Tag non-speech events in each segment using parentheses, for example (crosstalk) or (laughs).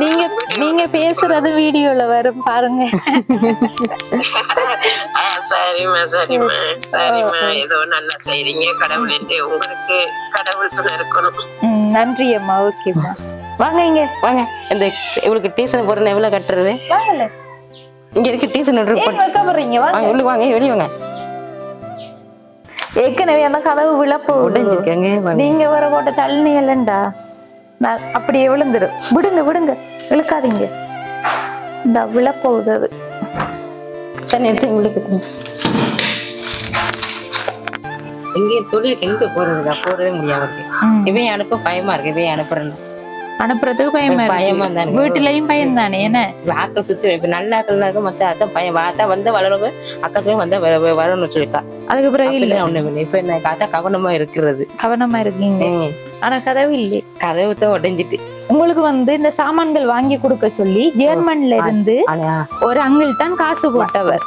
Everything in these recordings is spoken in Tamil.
நீங்க நீங்க பேசுறது வீடியோல வரும் பாருங்க. சரிம்மா சரிம்மா சரிம்மா. ஏதோ நல்லா செய்றீங்க கடவுள். உங்களுக்கு கடவுள் துணை இருக்கணும். நன்றி அம்மா ஓகேம்மா வாங்க இங்க. வாங்க இந்த இவளுக்கு டியூஷன் போறேன் எவ்வளவு கட்டுறது? இங்க இருக்கு டியூஷன் ஏன் வைக்கப்படுறீங்க வாங்க. உள்ளுக்கு வாங்க வெளிய வாங்க. ஏற்கனவே அந்த கதவு விழப்போகுது. உடைஞ்சிருக்கேங்க. நீங்க வர போட்ட தள்ளி இல்லண்டா நான் அப்படியே விழுந்துரும் விடுங்க விடுங்க. இழுக்காதீங்க. இந்த விழப்போகுது அது. தண்ணி எடுத்து உள்ளுக்கு தண்ணி எங்க தொழிலுக்கு எங்க போறதுக்கா போறதே முடியாம இருக்கு. ம். இவன் அனுப்ப பயமா இருக்கு. இவன் அனுப்புறேன் அனுப்புறதுக்கு பயமா பயமா தானே. வீட்டுலயும் பயம் தானே என்ன? ஆக்கள் சுத்தி இப்ப நல்ல ஆக்கள் இருக்கு மத்த அதான் பையன் வாத்தா வந்த வளரவங்க அக்கா சொல்லி வந்தா வர- வர- வரணும்னு சொல்லிருக்கா. அதுக்கு பிறகு இல்ல. ஒண்ணு இல்லை. இப்ப என்ன காத்தா கவனமா இருக்கிறது. கவனமா இருக்கீங்க. ஆனா கதவு இல்லை கதவு தான் உடைஞ்சிட்டு. உங்களுக்கு வந்து இந்த சாமான்கள் வாங்கி கொடுக்க சொல்லி ஜெர்மன்ல இருந்து ஒரு அங்கிள் தான் காசு போட்டவர்.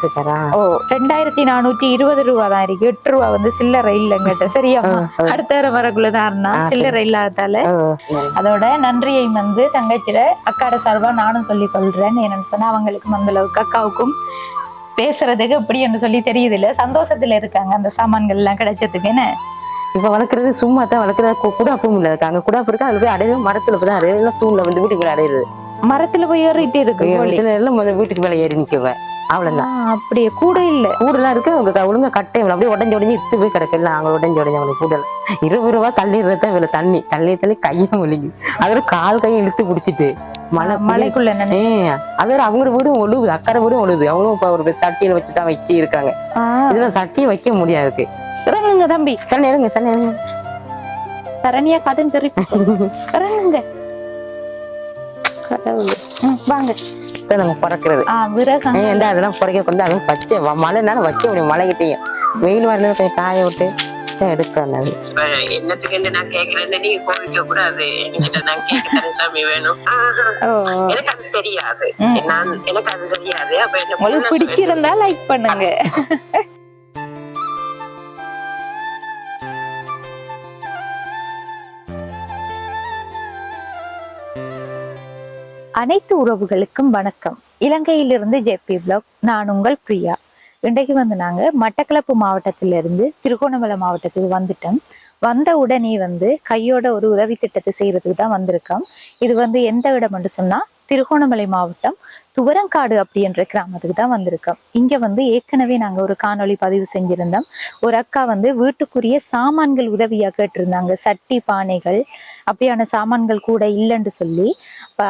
ஓ ரெண்டாயிரத்தி நானூத்தி இருபது ரூபா தான் இருக்கு. எட்டு ரூபா வந்து சில்லறை இல்லைங்கிட்ட சரியாமா அடுத்த தடவை வரக்குள்ளதாருன்னா சில்லறை இல்லாததால. அதோட நன்றியை வந்து தங்கச்சில அக்காட சார்பா நானும் சொல்லி கொள்றேன் என்னன்னு சொன்னா அவங்களுக்கு அந்த அளவுக்கு அக்காவுக்கும் பேசுறதுக்கு எப்படி என்று சொல்லி தெரியுது இல்ல? சந்தோஷத்துல இருக்காங்க அந்த சாமான்கள் எல்லாம் கிடைச்சதுக்கு. என்ன? இப்ப வளர்க்கறது சும்மா தான் வளர்க்கறது குடாப்பும் இல்ல. அங்க குடாப்பு இருக்கு அதுல போய் அடையிறது மரத்துல போய் தான் அடையிறது தூண்ல வந்து வீட்டுக்கு மேல அடையிறது. மரத்துல போய் ஏறிட்டு இருக்கு. சில முதல்ல வீட்டுக்கு மேல ஏறி நிக்குங்க. ஆ, அவ்வளவுதான் அப்படியே கூட இல்ல. கூடெல்லாம் இருக்கு. அவங்க ஒழுங்கா கட்டே இல்லை. அப்படியே உடஞ்சு உடஞ்சு இத்து போய் கிடக்கு. இல்லை அவங்க உடஞ்சு உடஞ்சு அவங்களுக்கு கூடல இருபது ரூபா தள்ளிடுறத இவ்வளவு தண்ணி. தள்ளி தள்ளி கையை ஒலிக்கு அதோட கால் கையை இழுத்து பிடிச்சிட்டு மழை மலைக்குள்ள அதோட அவங்க வீடும் ஒழுகுது. அக்கறை வீடும் ஒழுகுது. அவங்களும் இப்ப ஒரு சட்டியில வச்சு தான் வச்சு இருக்காங்க. ஆ, இதுல சட்டியை வைக்க முடியாது. இறங்குங்க தம்பி. சரி இருங்க சரி இருங்க சரணியா கடன் திருப்பி. (laughs) இறங்குங்க. வாங்க. நம்ம பிறக்கிறது. ஆ விறகு ஏன் இந்த அதெல்லாம் புறைக்க கொண்டு அதுவும் பச்சை மழைனால வைக்க முடியும் மழைகிட்டையும் வெயில் வரல கொஞ்சம் காய விட்டு தான் எடுக்கணும் என்னத்துக்கு என்ன நான் கேக்குறேன்னு நீங்க கோவிக்க கூடாது. என்கிட்ட நான் சாமி வேணும். ஓ, எனக்கு அது தெரியாது. நான் எனக்கு அது தெரியாது. அப்ப என்ன பிடிச்சிருந்தா லைக் பண்ணுங்க. (laughs) அனைத்து உறவுகளுக்கும் வணக்கம். இலங்கையிலிருந்து ஜெபி பிளாக் நான் உங்கள் பிரியா. இன்றைக்கு வந்து நாங்கள் மட்டக்களப்பு மாவட்டத்திலிருந்து திருகோணமலை மாவட்டத்துக்கு வந்துட்டோம். வந்த உடனே வந்து கையோட ஒரு உதவி திட்டத்தை செய்யறதுக்கு தான் வந்திருக்கோம். இது வந்து எந்த இடம் சொன்னால் திருகோணமலை மாவட்டம் துவரங்காடு அப்படின்ற கிராமத்துக்கு தான் வந்திருக்கோம். இங்க வந்து ஏற்கனவே நாங்க ஒரு காணொளி பதிவு செஞ்சிருந்தோம். ஒரு அக்கா வந்து வீட்டுக்குரிய சாமான்கள் உதவியா கேட்டிருந்தாங்க. சட்டி பானைகள் அப்படியான சாமான்கள் கூட இல்லைன்னு சொல்லி.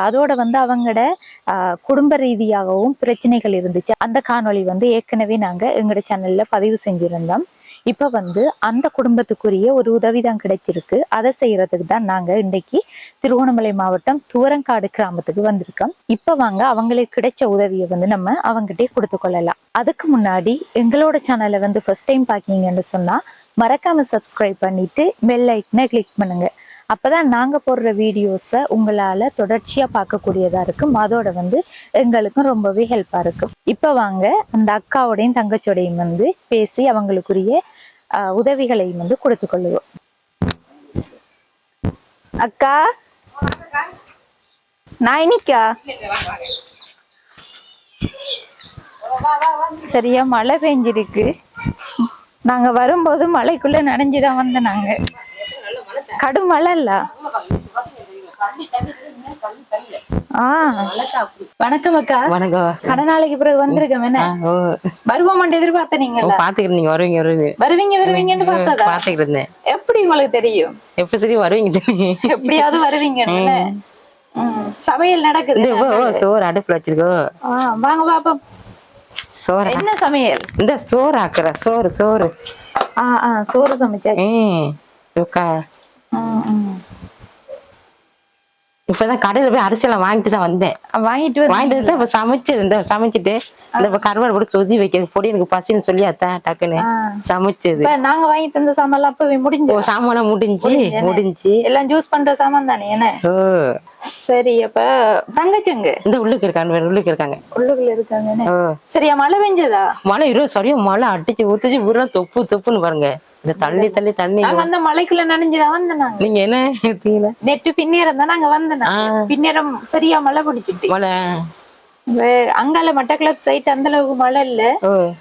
அதோட வந்து அவங்களோட ஆஹ், குடும்ப ரீதியாகவும் பிரச்சனைகள் இருந்துச்சு. அந்த காணொளி வந்து ஏற்கனவே நாங்க எங்களோட சேனல்ல பதிவு செஞ்சிருந்தோம். இப்ப வந்து அந்த குடும்பத்துக்குரிய ஒரு உதவி தான் கிடைச்சிருக்கு. அதை செய்யறதுக்கு தான் நாங்க இன்னைக்கு திருவோணமலை மாவட்டம் துவரங்காடு கிராமத்துக்கு வந்திருக்கோம். இப்ப வாங்க அவங்களுக்கு கிடைச்ச உதவியை வந்து நம்ம அவங்ககிட்டயே கொடுத்து கொள்ளலாம். அதுக்கு முன்னாடி எங்களோட சேனலை வந்து ஃபர்ஸ்ட் டைம் பாக்கீங்கன்னு சொன்னா மறக்காம சப்ஸ்கிரைப் பண்ணிட்டு பெல் ஐக்கனை கிளிக் பண்ணுங்க. அப்பதான் நாங்க போடுற வீடியோஸை உங்களால தொடர்ச்சியா பார்க்கக்கூடியதா இருக்கும். அதோட வந்து எங்களுக்கும் ரொம்பவே ஹெல்ப்பா இருக்கும். இப்ப வாங்க அந்த அக்காவோடையும் தங்கச்சியோடையும் வந்து பேசி அவங்களுக்குரிய உதவிகளையும் வந்து கொடுத்து கொள்ளுவோம். அக்கா? நான் இன்னைக்கா? சரியா மழை பெஞ்சிருக்கு. நாங்க வரும்போது மழைக்குள்ள நனைஞ்சுதான் வந்த நாங்க. கடும் மழை இல்ல? வணக்கம் அக்கா. வணக்கம். கடை நாளைக்கு பிறகு வந்திருக்கோம் என்ன? வருவோம் எதிர்பார்த்த ஓ, நீங்களா பாத்துக்கிறேன் நீங்க வருவீங்க வருவீங்க. வருவீங்க வருவீங்கன்னு பார்த்ததா? பாத்துக்கிட்டு இருந்தேன். எப்படி உங்களுக்கு தெரியும்? எப்ப சரி வருவீங்க எப்படியாவது வருவீங்கன்னு ம், சமையல் நடக்குது சோறு அடுப்புல வச்சிருக்கோ. வாங்க பாப்போம். சோறு? என்ன சமையல்? இந்த சோறு ஆக்குற சோறு சோறு. ஆ ஆ சோறு சமைச்சா ஏ. இப்பதான் கடையில போய் அரிசியெல்லாம் வாங்கிட்டு தான் வந்தேன். வாங்கிட்டு வந்து வாங்கிட்டு வந்து இப்ப சமைச்சு இந்த சமைச்சிட்டு இந்த இப்ப கருவாடு கூட சொதி வைக்கிறது. பொடி எனக்கு பசின்னு சொல்லி அத்தான் டக்குன்னு. சமைச்சது. நாங்க வாங்கிட்டு வந்த சாமான் அப்பவே முடிஞ்சு சாமான் முடிஞ்சு முடிஞ்சு எல்லாம் ஜூஸ் பண்ற சாமான் தானே என்ன? ஓ. சரி அப்ப தங்கச்சங்க இந்த உள்ளுக்கு இருக்காங்க வேற உள்ளுக்கு இருக்காங்க. உள்ளுக்குள்ள இருக்காங்க சரியா மழை பெஞ்சதா? மழை இருபது சரியும் மழை அடிச்சு ஊத்துச்சு பூரா தொப்பு தொப்புன்னு பாருங்க. இந்த தள்ளி தள்ளி தண்ணி அந்த மலைக்குள்ள நனைஞ்சுதான் வந்தோம் நாங்க என்ன எடுத்தீங்களா நெட்டு பின்னேரம் தான் நாங்க வந்தோம். பின்னேரம் சரியா மழை பிடிச்சிட்டு. மழை. அங்கால மட்டக்களப்பு சைட் அந்த அளவுக்கு மழை இல்ல.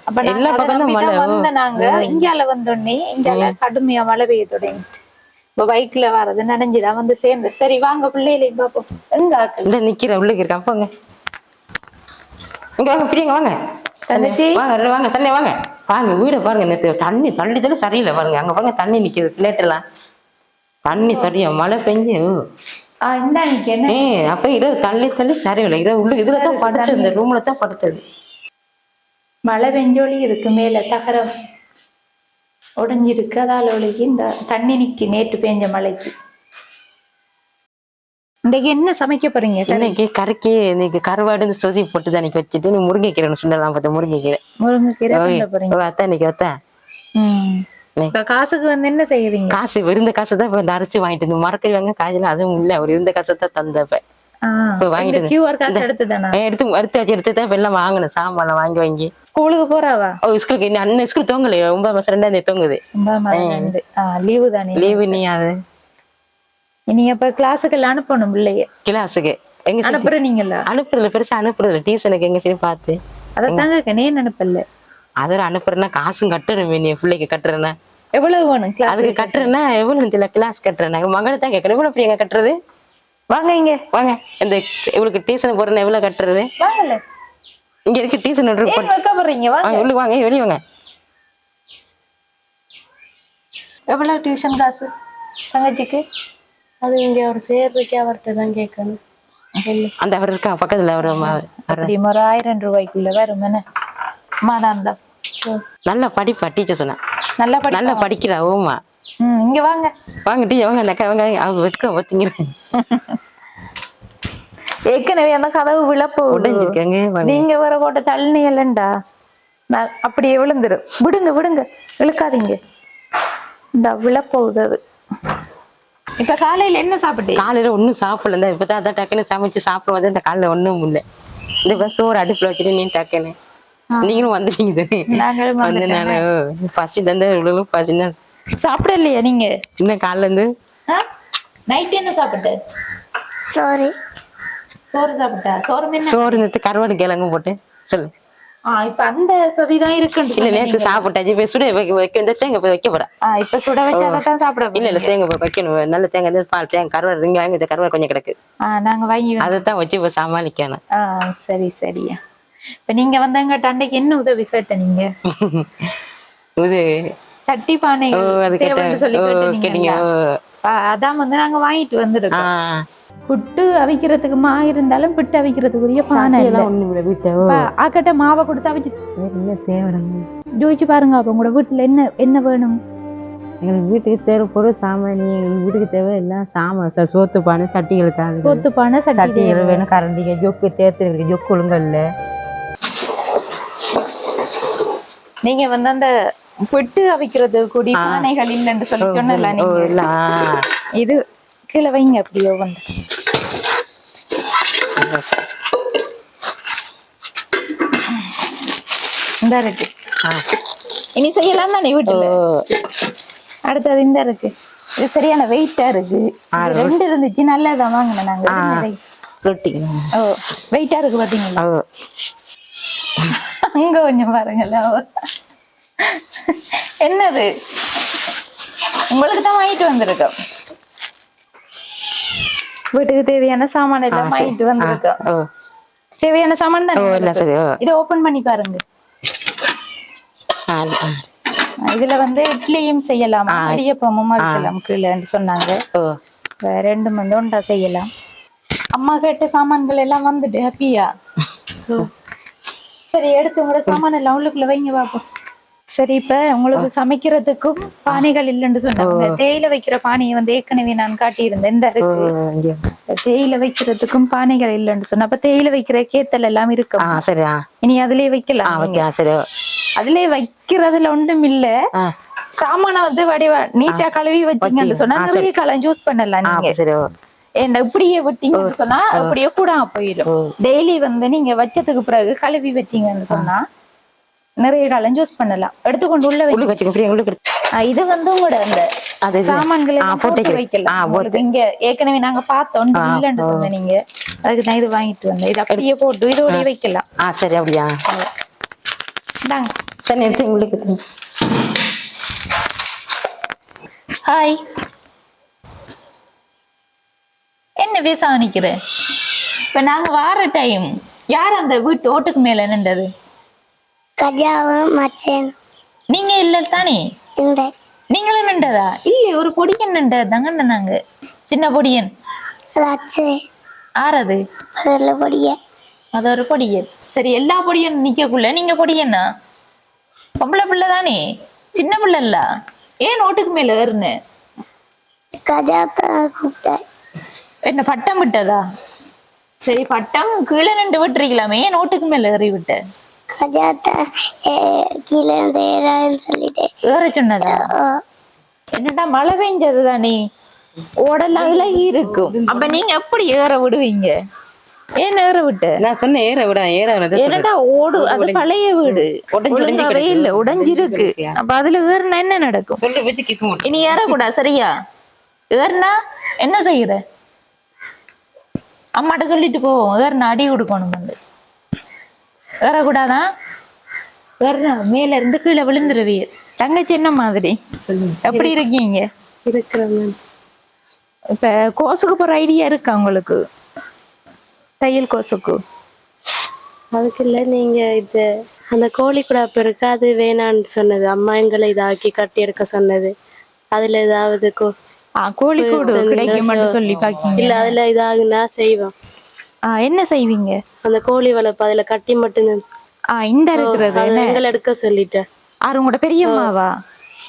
அப்ப எல்லா பக்கமும் மழை. வந்த நாங்க இங்கால வந்தோடனே இங்கால கடுமையா மழை பெய்ய தொடங்கிட்டு. இப்ப பைக்ல வர்றது நனைஞ்சுதான் வந்து சேர்ந்து. சரி வாங்க பிள்ளைகளையும் பாப்போம் எங்க நிக்கிற உள்ளுக்கு இருக்கான் போங்க இங்க வாங்க பிரியங்க வாங்க. தங்கச்சி? வாங்க வாங்க தண்ணி வாங்க. பாருங்க வீட பாருங்க நேத்து தண்ணி தள்ளி தள்ளி சரியில்லை பாருங்க. அங்க பாருங்க தண்ணி நிக்குது பிளேட் எல்லாம். தண்ணி சரியா மழை பெஞ்சு. ஏ அப்ப இரவு தள்ளி தள்ளி சரியில்லை. இரவு உள்ள இதுல தான் படுத்தது இந்த ரூம்ல தான் படுத்தது. மழை பெஞ்சொலி இருக்கு மேல தகரம். உடைஞ்சிருக்கு அதால ஒளிக்கு இந்த தண்ணி நிக்கு நேற்று பெஞ்ச மழைக்கு. இன்றைக்கு என்ன சமைக்க போறீங்க இன்னைக்கு கறிக்கு இன்னைக்கு கருவாடு சொதி போட்டு தான் இன்னைக்கு வச்சுட்டு நீ முருங்கைக்கீரை சொல்லலாம் பார்த்த முருங்கைக்கீரை. முருங்கைக்கீரை அதான் இன்னைக்கு அத்தான் காசுக்கு வந்து என்ன செய்யறீங்க? காசு இருந்த காசு தான் இப்ப அரைச்சு வாங்கிட்டு வந்து மறக்கறி வாங்க காய்ச்சல அதுவும் இல்ல ஒரு இருந்த காசை தான் தந்தப்ப இப்ப. வாங்கிட்டு கியூஆர் காசு எடுத்து எடுத்து வச்சு எடுத்து தான் வெள்ளம் வாங்கினேன் சாம்பார்லாம் வாங்கி வாங்கி. ஸ்கூலுக்கு போறாவா? ஓ ஸ்கூலுக்கு அண்ணன் ஸ்கூல் தொங்கல ஒன்பது மாசம் ரெண்டாம் தேதி தொங்குது. லீவு தானே? லீவு நீ அது. இனி அப்ப கிளாஸுக்கு எல்லாம் அனுப்பணும் பிள்ளைய. கிளாஸுக்கு எங்க அனுப்புற நீங்களா அனுப்புறதுல பெருசா அனுப்புறதுல டியூஷனுக்கு எங்க சரி பார்த்து. அதத்தாங்க நேன் அனுப்பல. அதோட அனுப்புறேன்னா காசும் கட்டணும் நீ பிள்ளைக்கு கட்டுறேன்னா. எவ்வளவு வேணும் அதுக்கு கட்டுறேன்னா எவ்வளவு தெரியல. கிளாஸ் கட்டுறேன் மகளை தான் கேட்கறேன் எவ்வளவு பிள்ளைங்க கட்டுறது? வாங்க இங்க. வாங்க. இந்த இவளுக்கு டியூஷன் போறேன்னா எவ்வளவு கட்டுறது? வாங்கல. இங்க இருக்கு டியூஷன் வாங்க. வாங்க உள்ளுக்கு வாங்க. வெளியே வாங்க. எவ்வளவு டியூஷன் காசு தங்கச்சிக்கு? அது இங்க அவர் சேர்றதுக்கே அவர்கிட்ட தான் கேட்கணும். அந்த அவர் இருக்கா பக்கத்துல அவர் ஒரு ஆயிரம் ரூபாய்க்குள்ள வரும் மாதாந்தம் நல்லா படிப்பா டீச்சர் சொன்னா. நல்லா படி நல்லா படிக்கிறா ஓமா. இங்க வாங்க. வாங்க டீச்சர் வாங்க அந்த வாங்க அவங்க வெக்க ஒத்திங்கிறேன் ஏற்கனவே அந்த கதவு விழப்போகுது உடைஞ்சிருக்காங்க. நீங்க வர போட்ட தள்ளி இல்லைண்டா. அப்படியே விழுந்துரும். விடுங்க விடுங்க. இழுக்காதீங்க. இந்த விழப்போகுது அது. இப்ப காலையில என்ன சாப்பிட்டீங்க? காலையில ஒண்ணும் சாப்பிடல இந்த இப்பதான் அதான் டக்குன்னு சமைச்சு சாப்பிடும் போது இந்த காலையில ஒண்ணும் இல்ல. இந்த இப்ப சோறு அடுப்புல வச்சுட்டு நீ டக்குன்னு. நீங்களும் வந்துட்டீங்க வந்து நானு பசி தந்த இவ்வளவு பசி தான். சாப்பிடலையா நீங்க? இன்னும் காலைல இருந்து? நைட் என்ன சாப்பிட்ட? சாரி சோறு சாப்பிட்டா? சோறு என்ன? சோறு கருவாடு கிழங்கும் போட்டு சொல்லு. இப்ப அந்த சொதிதான் இருக்குன்னு இல்ல நேத்து. சாப்பிட்டாச்சு இப்ப சுட வைக்க வைக்க இந்த தேங்காய் போய் வைக்க போறேன் இப்ப சுட வச்சு அதைத்தான் சாப்பிட இல்ல இல்ல தேங்காய் போய் வைக்கணும். நல்ல தேங்காய் பால் தேங்காய் கருவாடு நீங்க வாங்கி கருவாடு கொஞ்சம் கிடக்கு. நாங்க வாங்கி அதைத்தான் வச்சு இப்ப சமாளிக்கணும். சரி சரியா. இப்ப நீங்க வந்தங்க அன்னைக்கு என்ன உதவி கேட்ட நீங்க? இது சட்டி அது தேவைன்னு சொல்லி கேட்டீங்க. அதான் வந்து நாங்க வாங்கிட்டு வந்திருக்கோம். புட்டு அவிக்கிறதுக்கு மா இருந்தாலும் புட்டு அவிக்கிறதுக்குரிய பானை இல்ல. ஆக்கட்ட மாவை கொடுத்து அவிச்சு ஜோதிச்சு பாருங்க அப்ப உங்களோட வீட்டுல என்ன என்ன வேணும்? எங்களுக்கு வீட்டுக்கு தேவை பொருள் சாமானி எங்களுக்கு வீட்டுக்கு தேவை எல்லாம் சாமான் சோத்து பானை சட்டிகளுக்காக சொத்து பானை சட்டி சட்டிகள். வேணும் கரண்டிங்க ஜொக்கு தேர்த்து இருக்கு ஜொக்கு ஒழுங்கா இல்ல நீங்க வந்து அந்த புட்டு அவிக்கிறது கூடி ஆ. பானைகள் இல்லைன்னு சொல்லி சொன்னல. இது கீழே வைங்க அப்படியோ வந்து. இந்த இருக்கு. இனி செய்யலாம் தானே வீட்டுல? அடுத்தது இந்த இருக்கு. இது சரியான வெயிட்டா இருக்கு. ரெண்டு இருந்துச்சு நல்லதான் வாங்கினேன் நாங்க. ரொட்டி. ஓ வெயிட்டா இருக்கு பாத்தீங்களா? அங்க கொஞ்சம் பாருங்களேன் என்னது? உங்களுக்கு தான் வாங்கிட்டு வந்திருக்கோம் வீட்டுக்கு தேவையான சாமான் எல்லாம். வாங்கிட்டு வந்திருக்கோம் தேவையான சாமான் தான் இல்ல சரி ஓ. இதை ஓபன் பண்ணி பாருங்க. இதுல வந்து இட்லியும் செய்யலாம். இடியப்பமும் வைக்கலாம் கீழேன்னு சொன்னாங்க. ரெண்டும் வந்து ஒன்றா செய்யலாம். அம்மா கேட்ட சாமான்கள் எல்லாம் வந்துட்டு ஹாப்பியா சரி எடுத்து உங்களோட சாமான் எல்லாம் உள்ளுக்குள்ள வைங்க பாப்போம். சரி இப்ப உங்களுக்கு சமைக்கிறதுக்கும் பானைகள் இல்லைன்னு சொன்னாங்க. தேயிலை வைக்கிற பானையை வந்து ஏற்கனவே நான் காட்டியிருந்தேன். இந்த இருக்கு. தேயிலை வைக்கிறதுக்கும் பானைகள் இல்லைன்னு சொன்ன அப்ப தேயிலை வைக்கிற கேத்தல் எல்லாம் ஆ இருக்கும் சரி ஆ. இனி அதுலயே வைக்கலாம். சரி. அதுலயே வைக்கிறதுல ஒன்றும் இல்ல. சாமான வந்து வடிவ நீட்டா கழுவி வச்சீங்கன்னு சொன்னா நிறைய காலம் யூஸ் பண்ணலாம் நீங்க. ஏன்டா இப்படியே விட்டீங்கன்னு சொன்னா அப்படியே கூட போயிடும். டெய்லி வந்து நீங்க வச்சதுக்கு பிறகு கழுவி வச்சீங்கன்னு சொன்னா நிறைய காலம் யூஸ் பண்ணலாம். எடுத்துக்கொண்டு உள்ள வை உள்ளுக்கு வச்சுக்கோ பிரியா உள்ளுக்கு எடுத்து. ஆ, இது வந்து உங்களோட அந்த. சாமான்களை போட்டு வைக்கலாம். உங்களுக்கு இங்க ஏற்கனவே நாங்க பார்த்தோம். இல்லன்னு நீங்க. அதுக்கு தான் இது வாங்கிட்டு வந்தேன். இது அப்படியே போட்டு இதோடய வைக்கலாம். ஆ சரி அப்படியா? இந்தாங்க. சரி எடுத்து எடுத்து. ஹாய். என்ன பேச நிக்கிற? இப்ப நாங்க வார டைம் யார் அந்த வீட்டு ஓட்டுக்கு மேல நின்றது? கஜாவும் மச்சன். நீங்க இல்ல தானே? இந்த நீங்களும் நின்றதா? இல்ல ஒரு பொடியன் நின்றது. தாங்க நாங்க. சின்ன பொடியன். ரச்சு ஆறது அதில் பொடிய. அது ஒரு பொடியன். சரி எல்லா பொடியன் நிக்கக்குள்ள நீங்க பொடியன்னா? பொம்பளை பிள்ளை தானே? சின்ன பிள்ளை இல்ல. ஏன் ஓட்டுக்கு மேல ஏறுன? கஜா தான் கூப்பிட்டேன். என்ன பட்டம் விட்டதா? சரி பட்டம் கீழே நின்று விட்டுருக்கலாமே. ஏன் ஓட்டுக்கு மேல ஏறி விட்ட? கஜா தான் கீழே இருந்து ஏறாதுன்னு சொல்லிட்டு ஏற சொன்னதா என்னடா மழை பெஞ்சது தானே ஓடெல்லாம் இலகி இருக்கும் அப்ப நீங்க எப்படி ஏற விடுவீங்க ஏன் ஏற விட்ட நான் சொன்னேன் ஏற விட ஏற விட என்னடா ஓடு அது பழைய வீடு உடைஞ்சு உடைஞ்சு ஒழுங்காவே கிடக்கு. இல்ல உடைஞ்சிருக்கு அப்ப அதுல ஏறினா என்ன நடக்கும் சொல்லு வச்சு கேட்க மாட்டேன் இனி ஏறக்கூடாது சரியா ஏறினா என்ன செய்யற அம்மாட்ட சொல்லிட்டு போவோம் ஏறினா அடி கொடுக்கணும் வந்து ஏறக்கூடாதா ஏறினா மேல இருந்து கீழே விழுந்துருவி. தங்கச்சி என்ன மாதிரி? எப்படி இருக்கீங்க? இப்ப கோசுக்கு போற ஐடியா இருக்கா உங்களுக்கு? தையல் கோசுக்கு அதுக்கு இல்ல நீங்க இது அந்த கோழி குடாப்பு இருக்கு? அது வேணான்னு சொன்னது. அம்மா எங்களை இதாக்கி கட்டி எடுக்க சொன்னது. அதுல ஏதாவது கோ- ஆ கோழிக்கூடு கிடைக்கும் சொல்லி இல்ல அதுல இதாகுனா செய்வோம். என்ன செய்வீங்க? அந்த கோழி வளர்ப்பு அதுல கட்டி மட்டும் ஆ இந்த இருக்கிறது என்ன? எங்களை எடுக்க சொல்லிட்டேன். ஆறு உங்களோட பெரியம்மாவா?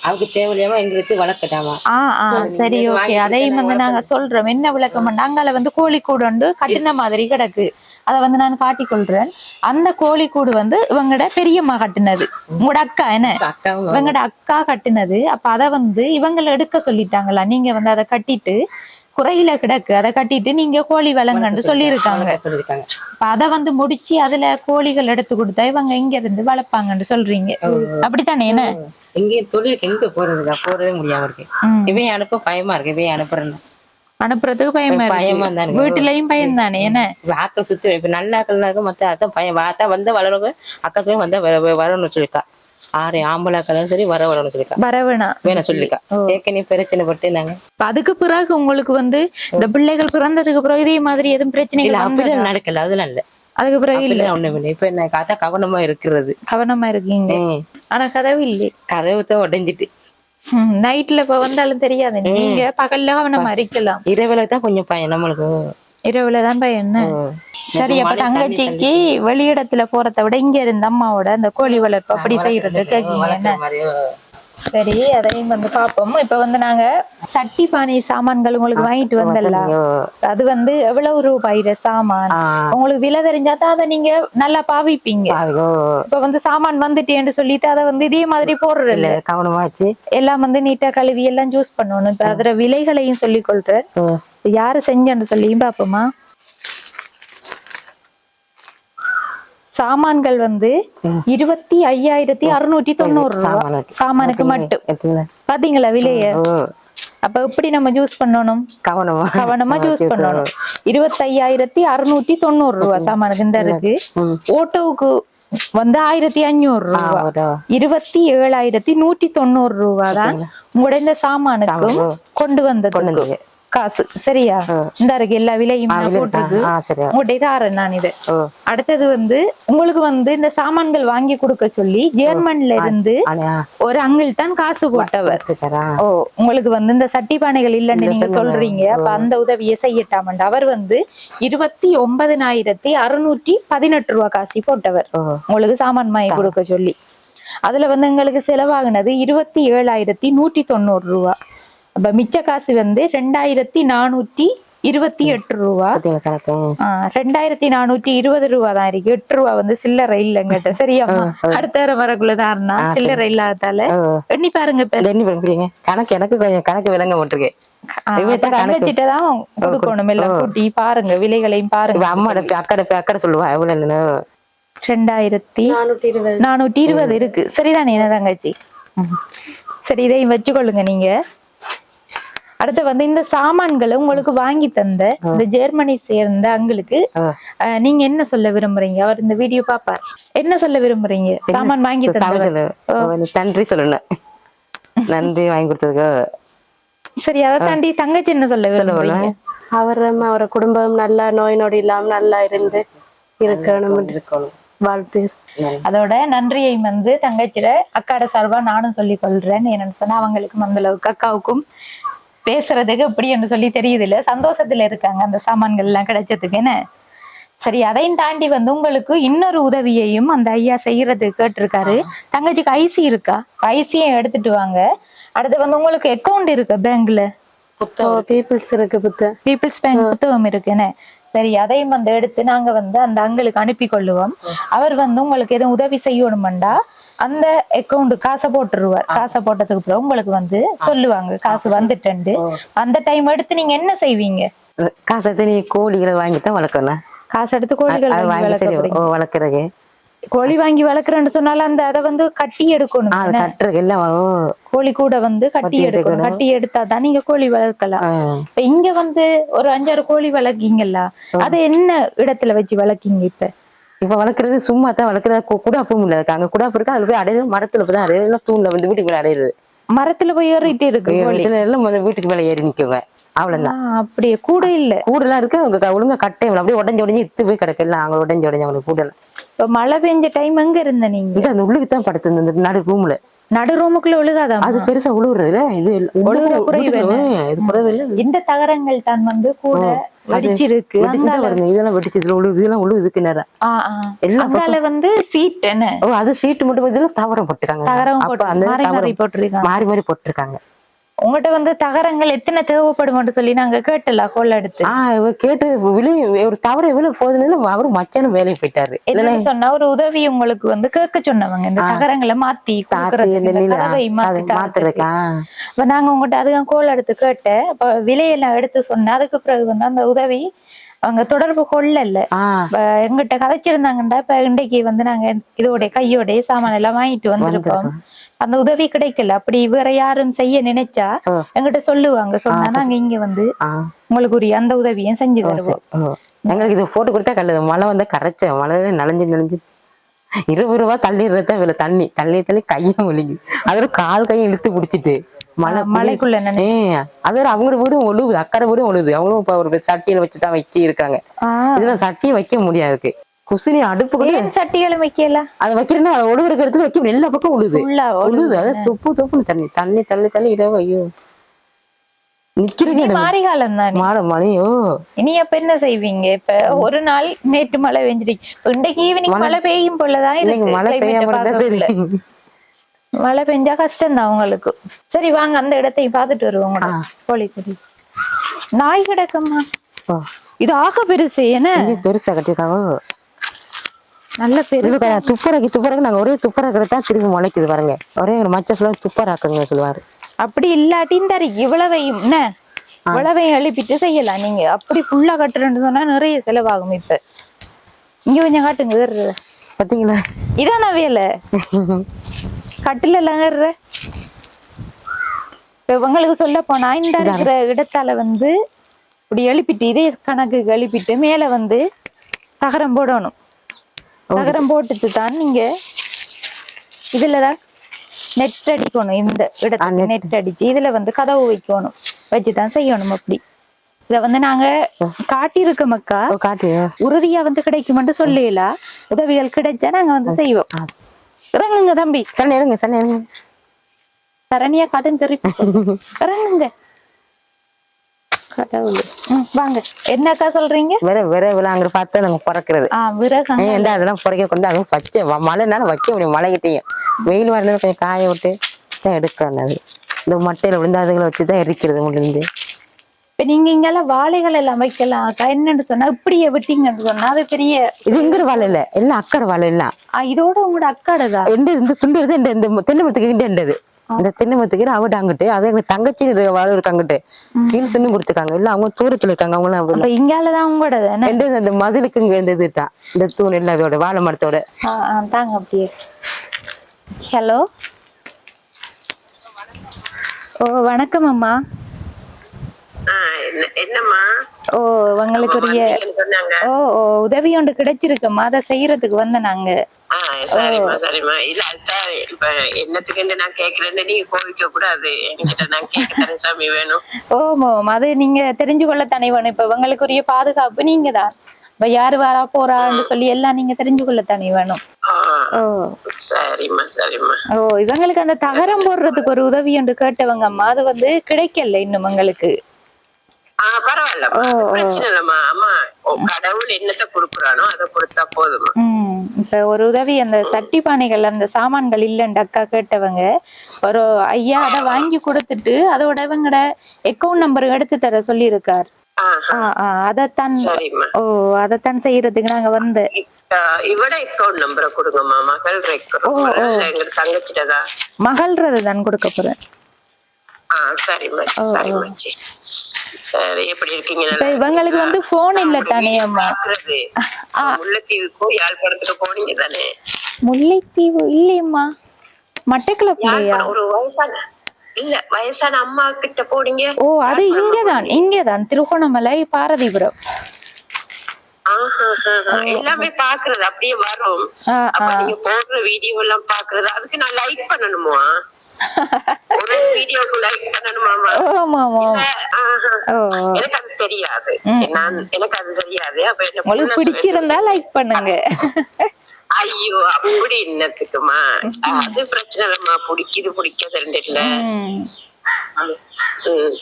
அவருக்கு தேவையில்லாம எங்களுக்கு வளர்க்கட்டாமா ஆ ஆ சரி ஓகே. அதையும் வந்து நாங்க சொல்றோம். என்ன விளக்கம் நாங்கள வந்து கோழிக்கூடு உண்டு கட்டின மாதிரி கிடக்கு. அத வந்து நான் காட்டிக் கொள்றேன். அந்த கோழிக்கூடு வந்து இவங்கட பெரியம்மா கட்டினது. உங்களோட அக்கா என்ன? இவங்கட அக்கா கட்டினது. அப்ப அத வந்து இவங்கள எடுக்க சொல்லிட்டாங்களா? நீங்க வந்து அதை கட்டிட்டு குறையில கிடக்கு. அதை கட்டிட்டு நீங்க கோழி வளங்கன்னு சொல்லியிருக்காங்க. சொல்லியிருக்காங்க. அத வந்து முடிச்சு அதுல கோழிகள் எடுத்து கொடுத்தா இவங்க இங்க இருந்து வளர்ப்பாங்கன்னு சொல்றீங்க. அப்படித்தானே என்ன? எங்கேயும் தொழிலுக்கு எங்க போறதுக்கா? போறதே முடியாம இருக்கு. இவன் அனுப்ப பயமா இருக்கு இவன் அனுப்புறேன்னு. அனுப்புறதுக்கு பயமா பயமா தானுங்க. வீட்டுலயும் பயம் தானே என்ன? ஆட்கள் சுத்தி இப்ப நல்ல ஆட்கள் இருக்கும் மத்த அதான் பையன் வாத்தா வந்த வளருங்க அக்கா சொல்லி வந்தா வர வர- வரணும்னு சொல்லிருக்கா. ஆறு ஆம்பளை ஆட்கள் சொல்லி வர வரணும்னு சொல்லிருக்கா வரவேணா வேணாம் சொல்லிருக்கா ஏற்கனவே பிரச்சனை பட்டு நாங்க அதுக்கு பிறகு உங்களுக்கு வந்து இந்த பிள்ளைகள் பிறந்ததுக்கு பிறகு இதே மாதிரி எதுவும் வந்ததா? அப்படிலாம் நடக்கல அதெல்லாம் இல்ல. அதுக்கு பிறகு இல்ல. ஒண்ணும் இல்லை. இப்ப என்ன காத்தா கவனமா இருக்கிறது. கவனமா இருக்கீங்க. ஆனா கதவு இல்லை. கதவு உடைஞ்சிட்டு. நைட்ல இப்ப வந்தாலும் தெரியாது. நீங்க பகல்ல கவனமா இருக்கலாம். இரவுல தான் கொஞ்சம் பயம் நம்மளுக்கு. இரவுலதான் பயம் என்ன. சரி அப்ப தங்கச்சிக்கு வெளியிடத்துல போறதை விட இங்க இருந்த அம்மாவோட அந்த கோழி வளர்ப்பு அப்படி செய்யறது. கேக்கீங்க சரி அதையும் வந்து பாப்போம். இப்ப வந்து நாங்க சட்டி பானை சாமான்கள் உங்களுக்கு வாங்கிட்டு வந்தலாம் ஐயோ. அது வந்து எவ்வளவு ரூபாயிர சாமான்? உங்களுக்கு விலை தெரிஞ்சா தான் அதை நீங்க நல்லா பாவிப்பீங்க. இப்ப வந்து சாமான் வந்துட்டேன்னு சொல்லிட்டு அதை வந்து இதே மாதிரி போடுறது இல்ல இல்ல. கவனமா எல்லாம் வந்து நீட்டா கழுவி எல்லாம் ஜூஸ் பண்ணணும். இப்ப அதுல விலைகளையும் சொல்லிக் கொள்றேன். யாரு செஞ்சேன்னு சொல்லியும் பாப்போமா சாமான்கள் வந்து இருபத்தி ஐயாயிரத்தி அறுநூற்றி தொண்ணூறு ரூபா. சாமானுக்கு மட்டும்? பாத்தீங்களா விலைய? அப்ப எப்படி நம்ம ஜூஸ் பண்ணணும்? கவனமா. கவனமா ஜூஸ் பண்ணணும். இருபத்தையாயிரத்தி அறுநூற்றி தொண்ணூறு ரூபா சாமானுக்கு இந்த இருக்கு. ஓட்டோவுக்கு வந்து ஆயிரத்தி அஞ்சூறு ரூபா. இருபத்தி ஏழாயிரத்தி நூற்றி தொண்ணூறு ரூபா தான் உங்களோட இந்த சாமானுக்கும் கொண்டு வந்தது. காசு. சரியா? இந்த இருக்கு எல்லா விலையும் போட்டிருக்கு. தாரேன் நான் இது. அடுத்தது வந்து உங்களுக்கு வந்து இந்த சாமான்கள் வாங்கி கொடுக்க சொல்லி ஜெர்மன்ல இருந்து ஒரு அங்கிள் தான் காசு போட்டவர். ஓ உங்களுக்கு வந்து இந்த சட்டி பானைகள் இல்லைன்னு நீங்க சொல்றீங்க. அப்ப அந்த உதவியை செய்யட்டாமண்டு. அவர் வந்து இருபத்தி ஒன்பதினாயிரத்தி அறுநூற்றி பதினெட்டு ரூபா காசி போட்டவர். உங்களுக்கு சாமான் வாங்கி கொடுக்க சொல்லி. அதுல வந்து எங்களுக்கு செலவாகுனது இருபத்தி ஏழாயிரத்தி நூற்றி தொண்ணூறு ரூபா. அப்ப மிச்ச காசு வந்து ரெண்டாயிரத்தி நானூற்றி இருபத்தி எட்டு ரூபா. ரெண்டாயிரத்தி நானூற்றி இருபது ரூபா தான் இருக்கு. எட்டு ரூபா வந்து சில்லறை இல்லைங்கிட்ட சரியாம்மா? அடுத்த வாரம் வரக்குள்ளதாருன்னா சில்லறை இல்லாதால ஓ எண்ணி பாருங்க இப்ப. கணக்கு எனக்கு கொஞ்சம் கணக்கு விளங்க மாட்டிருக்கு இவன் தான் கணக்கு. தங்கச்சிட்ட தான் கொடுக்கணும் எல்லாம். கூட்டி பாருங்க விலைகளையும் பாருங்க. அம்மாட அக்கடை அக்கடை சொல்லுவா எவ்வளவு ரெண்டாயிரத்தி நானூற்றி இருபது. இருக்கு. சரிதானே என்ன தங்கச்சி. சரி இதையும் வச்சுக்கொள்ளுங்க நீங்க. அடுத்து வந்து இந்த சாமான்களை உங்களுக்கு வாங்கி தந்த இந்த ஜெர்மனி சேர்ந்த அங்களுக்கு நீங்க என்ன சொல்ல விரும்புறீங்க? அவர் இந்த வீடியோ பாப்பார். என்ன சொல்ல விரும்புறீங்க? சாமான் வாங்கி நன்றி சொல்லணும். நன்றி வாங்கி கொடுத்ததுக்கு. சரி அதை தாண்டி தங்கச்சி என்ன சொல்ல விரும்புறீங்க? அவரும் அவர குடும்பம் நல்லா நோய் நொடி இல்லாம நல்லா இருந்து இருக்கணும். வாழ்த்து. அதோட நன்றியை வந்து தங்கச்சிட அக்காட சார்பா நானும் சொல்லி கொள்றேன் என்னன்னு சொன்னா அவங்களுக்கும் அந்த அளவுக்கு அக்காவுக்கும் பேசுறதுக்கு எப்படி என்று சொல்லி தெரியுது இல்ல சந்தோஷத்துல இருக்காங்க அந்த சாமான்கள் எல்லாம் கிடைச்சதுக்கு என்ன? சரி அதையும் தாண்டி வந்து உங்களுக்கு இன்னொரு உதவியையும் அந்த ஐயா செய்யறது கேட்டிருக்காரு. தங்கச்சிக்கு ஐசி இருக்கா? ஐசியும் எடுத்துட்டு வாங்க. அடுத்து வந்து உங்களுக்கு அக்கவுண்ட் இருக்கு பேங்க்ல பீப்புள்ஸ் இருக்கு. புத்த பீப்புள்ஸ் பேங்க் புத்தகம் இருக்குன்னு சரி அதையும் வந்து எடுத்து நாங்க வந்து அந்த அங்களுக்கு அனுப்பி கொள்ளுவோம் அவர் வந்து உங்களுக்கு எதுவும் உதவி செய்யணுமெண்டா? அந்த அக்கவுண்ட் காசை போட்டுருவார். காசை போட்டதுக்கு அப்புறம் உங்களுக்கு வந்து சொல்லுவாங்க காசு வந்துட்டு அந்த டைம் எடுத்து நீங்க என்ன செய்வீங்க? காசை எடுத்து நீ கோழிகளை வாங்கி தான் வளர்க்கணும் காசு எடுத்து கோழிகள். வளர்க்குறது. கோழி வாங்கி வளர்க்குறேன்னு சொன்னாலும் அந்த அதை வந்து கட்டி எடுக்கணும் கோழி கூட வந்து கட்டி எடுக்கணும். கட்டி எடுத்தா தான் நீங்க கோழி வளர்க்கலாம். இப்ப இங்க வந்து ஒரு அஞ்சாறு கோழி வளர்க்கீங்கல்ல அதை என்ன இடத்துல வச்சு வளர்க்கீங்க இப்ப? இப்ப வளர்க்குறது சும்மா தான் வளர்க்குறது கு- குடாப்பும் இல்ல. இருக்கு அங்க குடாப்பு இருக்கு அதுல போய் அடையிறது மரத்துல போய் தான் அடையிறது தூண்ல வந்து வீட்டுக்கு மேல அடையிறது. மரத்துல போய் ஏறிட்டு இருக்கு சில எல்லாம் வீட்டுக்கு மேல ஏறி நிக்குங்க. அவ்வளவுதான். அப்படியே கூட இல்ல. கூடெல்லாம் இருக்கு. அவங்க க- ஒழுங்கா கட்டை அப்படியே உடஞ்சு உடஞ்சு இத்து போய் கிடக்கு. எல்லாம் அவங்க உடஞ்சு உடஞ்சு அவங்களுக்கு கூடல இப்ப மழை பெஞ்ச டைம் எங்க இருந்த நீங்க? இது அந்த உள்ளுக்கு தான் படுத்து நடு ரூம்ல. நடு ரூமுக்குள்ள ஒழுகாதாமா அது பெருசா உழுவுறதுல? இது குறைவு வீட்டுக்குள்ள- இது குறைவு இல்ல இந்த தகரங்கள் தான் வந்து கூட வெடிச்சிருக்கு. இதெல்லாம் வெடிச்சு இதுல உழுவுது இதெல்லாம் ஆ, ஆ. எல்லா வந்து சீட் என்ன? ஓ அது சீட்டு மட்டும் இதெல்லாம் தவறம் போட்டுருக்காங்க. தகரம் அப்ப போட்டு அந்த மாறி மாறி தவறம் போட்டிருக்காங்க. மாறி மாறி போட்டிருக்காங்க. உங்ககிட்ட வந்து தகரங்கள் எத்தனை தேவைப்படும் சொல்லி நாங்க கேட்டல கோல் எடுத்து. ஆஹ் கேட்டு விழு ஒரு தவறு எவ்வளவு போகுதுன்னு அவரு மச்சானும் வேலைக்கு போயிட்டாரு. என்னன்னு சொன்னா ஒரு உதவி உங்களுக்கு வந்து கேட்க சொன்னவங்க. இந்த தகரங்களை மாத்தி. மாத்துறதுக்கா அப்ப நாங்க உங்ககிட்ட அதுதான் கோல் எடுத்து கேட்டேன். அப்ப விலையெல்லாம் எடுத்து சொன்னேன். அதுக்கு பிறகு வந்து அந்த உதவி அவங்க தொடர்பு கொள்ளல. எங்கிட்ட கதைச்சிருந்தாங்கண்டா இப்ப இன்றைக்கு வந்து நாங்க இதோட கையோட சாமான் எல்லாம் வாங்கிட்டு வந்திருக்கோம். அந்த உதவி கிடைக்கல. அப்படி வேற யாரும் செய்ய நினைச்சா. எங்கிட்ட சொல்லுவாங்க. சொன்னா நாங்க இங்க வந்து உங்களுக்கு உரிய அந்த உதவியும் செஞ்சு தருவோம். எங்களுக்கு இது போட்டு கொடுத்தா கல்லுது மழை வந்தா கரைச்ச மழையில நனைஞ்சு நனைஞ்சு. இருபது ரூபா தள்ளிடுறத இவ்வளவு தண்ணி தள்ளி தள்ளி கையும் ஒழுங்கி அதோட கால் கையும் இழுத்து பிடிச்சிட்டு மழை ஆ, மழைக்குள்ள நினை ஏ அதோட அவங்க வீடும் ஒழுகுது. அக்கறை வீடும் ஒழுகுது. அவங்களும் இப்ப ஒரு சட்டியில வச்சுதான் வச்சு இருக்காங்க ஆ, இதுல சட்டியை வைக்க முடியாது. குசினி அடுப்பு கூட ஏன் சட்டிகளும் வைக்கல அதை வைக்கிறேன்னா அதை ஒழுகுற இடத்துல வைக்க எல்லா பக்கம் உழுது. உழுது. அது துப்பு துப்புன்னு தண்ணி. தண்ணி தள்ளி தள்ளி இடவு ஐயோ. நிக்கிறது இனி மாறி காலம் தானே? மாட மணியோ. இனி அப்ப என்ன செய்வீங்க? இப்ப ஒரு நாள் நேற்று மழை பெஞ்சிருக்கு இன்றைக்கு ஈவினிங் மழை பெய்யும் போலதான் இன்னைக்கு மழை பெய்யாம சரி. மழை பெஞ்சா கஷ்டம் தான் உங்களுக்கு. சரி வாங்க அந்த இடத்தையும் பார்த்துட்டு வருவோம். கோழி நாய் கிடக்குமா? ஓ, இது ஆக பெருசு என்ன? பெருசா கட்டிருக்காங்க நல்ல பெரு இது பாரு, துப்புரக்கு துப்புரக்கு நாங்க ஒரே துப்புரக்கு தான் திருப்பி முளைக்குது பாருங்க. ஒரே ஒரு மச்ச சொல்லுவாங்க துப்பராக்குங்க சொல்லுவாரு. அப்படி இல்லாட்டியும் தரி இவ்வளவையும் என்ன? இவ்வளவையும் எழுப்பிட்டு செய்யலாம் நீங்க. அப்படி ஃபுல்லா கட்டுறேன்னு சொன்னா நிறைய செலவாகும் இப்ப. இங்க கொஞ்சம் காட்டுங்க. பாத்தீங்களா? இதான வேலை? கட்டில எல்லாம் இவங்களுக்கு சொல்ல போனா இந்த இருக்கிற இடத்தால வந்து இப்படி எழுப்பிட்டு இதே கணக்கு எழுப்பிட்டு மேல வந்து தகரம் போடணும். தகரம் போட்டுட்டு தான் நீங்க இதுலதான் நெட் அடிக்கணும் இந்த இடத்துல நெட் அடிச்சு. இதுல வந்து கதவு வைக்கணும். வச்சுதான் செய்யணும் அப்படி. இத வந்து நாங்க காட்டியிருக்க மக்கா உறுதியா வந்து கிடைக்குமென்று சொல்லல. உதவிகள் கிடைச்சா நாங்க வந்து செய்வோம். இறங்குங்க தம்பி. சரி இருங்க சரி இருங்க சரணியா கடன் திருப்பி (laughs) இறங்குங்க. வாங்க. என்னக்கா சொல்றீங்க? வேற வேற விளாங்குற பார்த்து நாங்க பிறக்கிறது. ஆ விறகு ஏன் இந்த அதெல்லாம் புடைக்க கொண்டு அதுவும் பச்சை மழைனால வைக்க முடியும் மழைகிட்டையும். வெயில் வரணும் கொஞ்சம் காய விட்டு தான் எடுக்கணும் அது. இந்த மட்டையில விழுந்து அதுகளை வச்சு தான் எரிக்கிறது முடிஞ்சு. இப்ப நீங்க இங்கெல்லாம் வாழைகள் எல்லாம் வைக்கலாம். என்னன்னு சொன்னா இப்படியே விட்டீங்கன்னு சொன்னா அது பெரிய இது எங்கிற வாழை இல்ல. எல்லாம் அக்கடை வாழை எல்லாம். இதோட உங்களோட அக்காடதா? எந்த இந்த துண்டு வருது இந்த இந்த தென்னை மரத்துக்கு கிட்ட இந்த திண்ணமத்துக்கு அவட்ட அங்கிட்டு அதே எங்க தங்கச்சி வாழ இருக்கு அங்கிட்டு கீழ் தின்னு கொடுத்துருக்காங்க இல்ல அவங்க தூரத்துல இருக்காங்க. அப்ப அப்படி இங்காலதான் உங்களோட அந்த மதிலுக்கு இங்க இந்த இதுதான் இந்த தூண் எல்லாம் இதோட வாழை மரத்தோட. தாங்க அப்படியே. ஹலோ ஓ வணக்கம் அம்மா. ஓ உங்களுக்குரிய ஓ ஓ உதவி ஒன்று கிடைச்சிருக்கம்மா. அதை செய்யறதுக்கு வந்த நாங்க. சரிம்மா சரிம்மா. இல்ல அதுதான் இப்ப என்னத்துக்கு நான் கேக்குறேன்னு நீங்க கோவிக்க கூடாது. என்கிட்ட நான் கேட்க சாமி வேணும். ஓம் அது நீங்க தெரிஞ்சு கொள்ள தானே வேணும். இப்ப உங்களுக்குரிய பாதுகாப்பு நீங்க தான் இப்ப யாரு வரா போறான்னு சொல்லி எல்லாம் நீங்க தெரிஞ்சு கொள்ள தானே வேணும் ஓ. சரிம்மா சரிம்மா. ஓ இவங்களுக்கு அந்த தகரம் போடுறதுக்கு ஒரு உதவி என்று கேட்டவங்க அம்மா அது வந்து கிடைக்கல இன்னும் உங்களுக்கு. ஆ பரவாயில்லம்மா அது பிரச்சனை இல்லம்மா. அம்மா கடவுள் என்னத்த கொடுக்குறானோ அதை கொடுத்தா போதுமா இப்ப ஒரு உதவி அந்த சட்டி பானைகள் அந்த சாமான்கள் இல்லைன்னு அக்கா கேட்டவங்க ஒரு ஐயா அதை வாங்கி கொடுத்துட்டு அதோட இவங்கட அக்கௌண்ட் நம்பர் எடுத்து தர சொல்லியிருக்கார். ஆஹா, அதைத்தான் ஓ அதைத்தான் செய்யறதுக்கு நாங்க வந்து. இவட அக்கௌண்ட் நம்பரை கொடுங்கம்மா மகள் மகள்றது தான் கொடுக்க போறேன். ஆ சரிம்மாச்சி சரிம்மாச்சி சரி எப்படி இருக்கீங்க? இவங்களுக்கு வந்து போன் இல்ல தானே அம்மா? முல்லைத்தீவுக்கும் யாழ்ப்பாணத்துக்கு போனீங்க தானே? முல்லைத்தீவு இல்லையம்மா. மட்டக்களப்புலையா யாழ்ப்பாணம் ஒரு வயசான இல்ல வயசான அம்மா கிட்ட போனீங்க. ஓ அது இங்கதான் இங்கதான் திருகோணமலை பாரதிபுரம். எல்லாமே பாக்குறது அப்படியே வரும். அப்ப. நீங்க போடுற வீடியோ எல்லாம் பாக்குறது அதுக்கு நான் லைக் பண்ணணுமா? (laughs) ஒரு வீடியோக்கு லைக் பண்ணணுமாமா எனக்கு அது தெரியாது. நான் எனக்கு அது தெரியாது. அப்ப என்ன பிடிச்சிருந்தா லைக் பண்ணுங்க. (laughs) ஐயோ அப்படி என்னத்துக்குமா? அது பிரச்சனை இல்லம்மா. பிடிக்குது பிடிக்காது இல்ல. ம். ம்,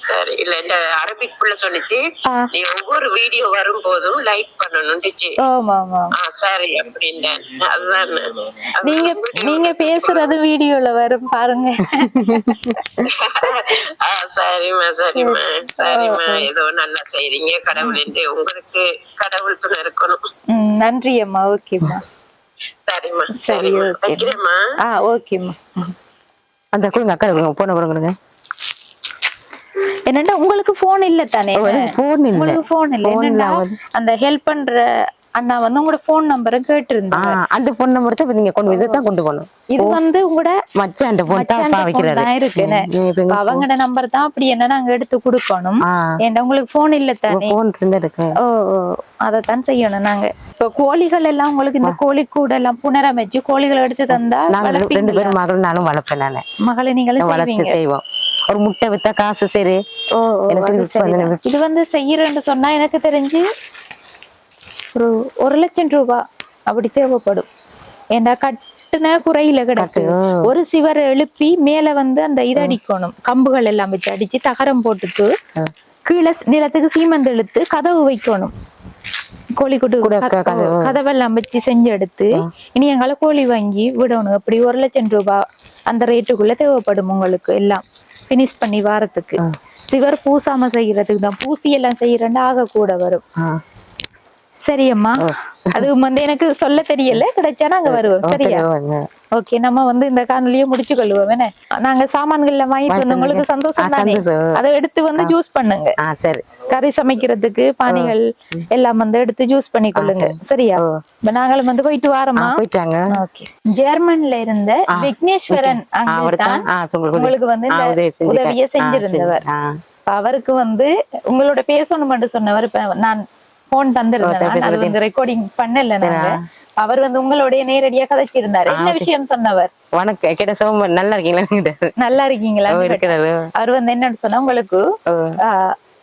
சரி. இல்ல இந்த அரபிக் புள்ள சொன்னிச்சு. நீ ஒவ்வொரு வீடியோ வரும் போதும் லைக் பண்ணணும்னுச்சு ஆமா ஆமா ஆ சரி அப்படின்ட்டேன். அதுதான். அது நீங்க நீங்க பேசுறது வீடியோல வரும் பாருங்க. (laughs) ஆ, சரிம்மா சரிம்மா சரிம்மா. ஏதோ நல்லா செய்றீங்க கடவுள் என்று உங்களுக்கு கடவுள் துணை இருக்கணும் நன்றி அம்மா ஓகேம்மா. சரிம்மா சரி. வைக்கிறேம்மா. ஆ ஓகேம்மா. ம். அந்த கொடுங்க அக்கா கொடுங்க போன கொடுங்க. என்னடா உங்களுக்கு போன் இல்ல தானே? போன் இல்ல. உங்களுக்கு போன் இல்ல. இல்லாம- அந்த ஹெல்ப் பண்ற அண்ணா வந்து உங்களோட போன் நம்பரை கேட்டிருந்தாங்க ஆஹ் அந்த பொண்ணை மட்டும் இப்ப நீங்க கொண்டு இதைத்தான் கொண்டு போகணும். இது வந்து உங்களோட மச்சான் பொண்ணு தான் வைக்கிறாரு தான் எங்க அவங்களோட நம்பர் தான் அப்படி என்ன நாங்க எடுத்து கொடுக்கணும். ஏன்டா உங்களுக்கு போன் இல்ல தானே? போன் இருந்தா இருக்கு ஓ ஓ அதைத்தான் செய்யணும் நாங்க. இப்ப கோழிகள் எல்லாம் உங்களுக்கு இந்த கோழி கூட எல்லாம் புனரமைச்சு கோழிகளை எடுத்து தந்தா நாங்க ரெண்டு-? பேரும் மகள் நானும் வளர்ப்பேன் நானு. மகளை நீங்களும் வளர்த்து செய்வோம். ஒரு முட்டை வித்தா காசு சரி. இது வந்து செய்யறேன்னு சொன்னா எனக்கு தெரிஞ்சு ஒரு ஒரு லட்சம் ரூபாய் அப்படி தேவைப்படும். ஏண்டா கட்டுன குறையில கிடக்கு. ஒரு சிவர் எழுப்பி மேல வந்து அந்த இது அடிக்கணும். கம்புகள் எல்லாம் வச்சு அடிச்சு தகரம் போட்டுட்டு கீழே நிலத்துக்கு சீமந்து இழுத்து கதவு வைக்கணும். கோழிக்கூட்டு கூட க- க- கதவு. கதவெல்லாம் வச்சு செஞ்சு எடுத்து இனி எங்களை கோழி வாங்கி விடணும். அப்படி ஒரு லட்சம் ரூபாய் அந்த ரேட்டுக்குள்ள தேவைப்படும் உங்களுக்கு எல்லாம். பினிஷ் பண்ணி வாரத்துக்கு. சிவர் பூசாம செய்யறதுக்கு தான். பூசி எல்லாம் செய்யறேன்னா ஆக கூட வரும் சரியம்மா. அது வந்து எனக்கு சொல்ல தெரியல கிடைச்சா நாங்க வருவோம். சரி சரியா. ஓகே நம்ம வந்து இந்த காணொலியை முடிச்சு கொள்வோம் என்ன? நாங்க சாமான்கள்ல வாங்கிட்டு வந்து உங்களுக்கு சந்தோஷம் தானே. அதை எடுத்து வந்து ஜூஸ் பண்ணுங்க. சரி. கறி சமைக்கிறதுக்கு பானைகள் எல்லாம் வந்து எடுத்து ஜூஸ் பண்ணி கொள்ளுங்க. சரியா. இப்ப நாங்களும் வந்து போயிட்டு வாரோமா போயிட்டாங்க ஓகே. ஜெர்மன்ல இருந்த விக்னேஸ்வரன் உங்களுக்கு வந்து. உதவியை செஞ்சிருந்தவர். அவருக்கு வந்து உங்களோட பேசணும் மட்டும் சொன்னவர் இப்ப நான் போன் தந்திருந்தேன். அது வந்து ரெக்கார்டிங் பண்ணல நாங்க. அவர் வந்து உங்களுடைய நேரடியா கதைச்சிருந்தாரு. என்ன விஷயம் சொன்னவர்? வணக்கம். கேட்ட சோம நல்லா இருக்கீங்களா. நல்லா இருக்கீங்களா? அவர் வந்து என்னன்னு சொன்னா உங்களுக்கு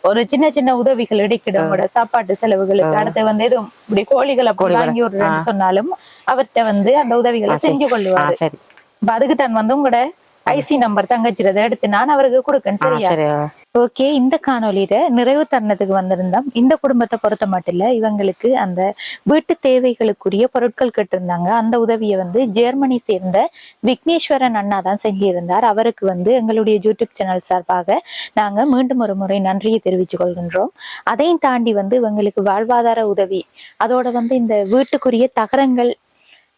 ஒரு சின்ன சின்ன உதவிகள் இடைக்கிடும் உங்களோட சாப்பாட்டு செலவுகளுக்கு. அடுத்து வந்து எதுவும் இப்படி கோழிகள் வாங்கி விடுறேன்னு சொன்னாலும் அவர்கிட்ட வந்து அந்த உதவிகளை செஞ்சு கொள்ளுவாரு அதுக்கு தான் வந்து உங்களோட ஐசி நம்பர் தங்கச்சிரத எடுத்து நான் அவருக்கு கொடுக்கேன் சரியா? சரி. ஓகே இந்த காணொளியில நிறைவு தருணத்துக்கு வந்திருந்தோம். இந்த குடும்பத்தை பொறுத்த மட்டும் இல்ல இவங்களுக்கு அந்த வீட்டு தேவைகளுக்குரிய பொருட்கள் கேட்டிருந்தாங்க. அந்த உதவியை வந்து ஜெர்மனி சேர்ந்த விக்னேஸ்வரன் அண்ணா தான் செஞ்சிருந்தார். அவருக்கு வந்து எங்களுடைய யூடியூப் சேனல் சார்பாக நாங்க மீண்டும் ஒரு முறை நன்றியை தெரிவித்துக் கொள்கின்றோம். அதையும் தாண்டி வந்து இவங்களுக்கு வாழ்வாதார உதவி அதோட வந்து இந்த வீட்டுக்குரிய தகரங்கள்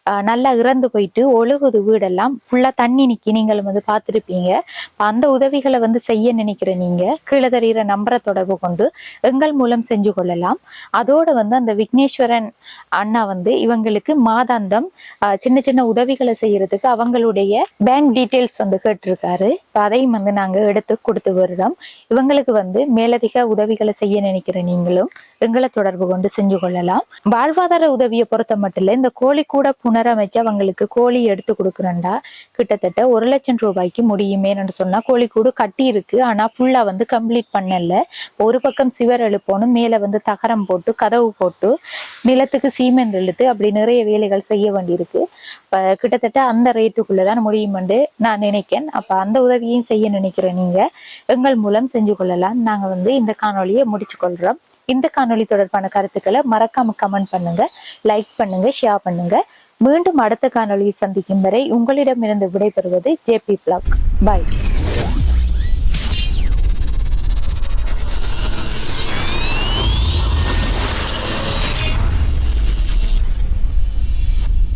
நல்லா இறந்து போயிட்டு ஒழுகுது வீடெல்லாம். ஃபுல்லா தண்ணி நிக்கி நீங்களும் வந்து பார்த்துருப்பீங்க. அந்த உதவிகளை வந்து செய்ய நினைக்கிற நீங்க கீழே தெரிகிற நம்பரை தொடர்பு கொண்டு எங்கள் மூலம் செஞ்சு கொள்ளலாம். அதோட வந்து அந்த விக்னேஸ்வரன் அண்ணா வந்து இவங்களுக்கு மாதாந்தம் ஆஹ் சின்ன சின்ன உதவிகளை செய்யறதுக்கு அவங்களுடைய பேங்க் டீட்டெயில்ஸ் வந்து கேட்டிருக்காரு. இப்ப அதையும் வந்து நாங்க எடுத்து கொடுத்து வருகிறோம். இவங்களுக்கு வந்து மேலதிக உதவிகளை செய்ய நினைக்கிற நீங்களும் எங்களை தொடர்பு கொண்டு செஞ்சு கொள்ளலாம். வாழ்வாதார உதவியை பொறுத்த மட்டும் இல்ல இந்த கோழி கூட புனரமைச்சு அவங்களுக்கு கோழி எடுத்து கொடுக்குறேன்டா. கிட்டத்தட்ட ஒரு லட்சம் ரூபாய்க்கு முடியுமேன்னு சொன்னா கூடு கட்டி இருக்கு ஆனா ஃபுல்லா வந்து கம்ப்ளீட் பண்ணல. ஒரு பக்கம் சிவர் எழுப்பணும் மேல வந்து தகரம் போட்டு கதவு போட்டு நிலத்துக்கு சீமெண்ட் இழுத்து அப்படி நிறைய வேலைகள் செய்ய வேண்டியிருக்கு. இப்போ கிட்டத்தட்ட அந்த ரேட்டுக்குள்ளதான் முடியுமென்று நான் நினைக்கிறேன் அப்ப அந்த உதவியும் செய்ய நினைக்கிறேன் நீங்க. எங்கள் மூலம் செஞ்சு கொள்ளலாம். நாங்க வந்து இந்த காணொலியை முடிச்சு கொள்றோம் இந்த காணொளி தொடர்பான கருத்துக்களை மறக்காம கமெண்ட் பண்ணுங்க லைக் பண்ணுங்க ஷேர் பண்ணுங்க. மீண்டும் அடுத்த காணொளியை சந்திக்கும் வரை உங்களிடமிருந்து விடைபெறுவது ஜேபி பிளாக். பாய்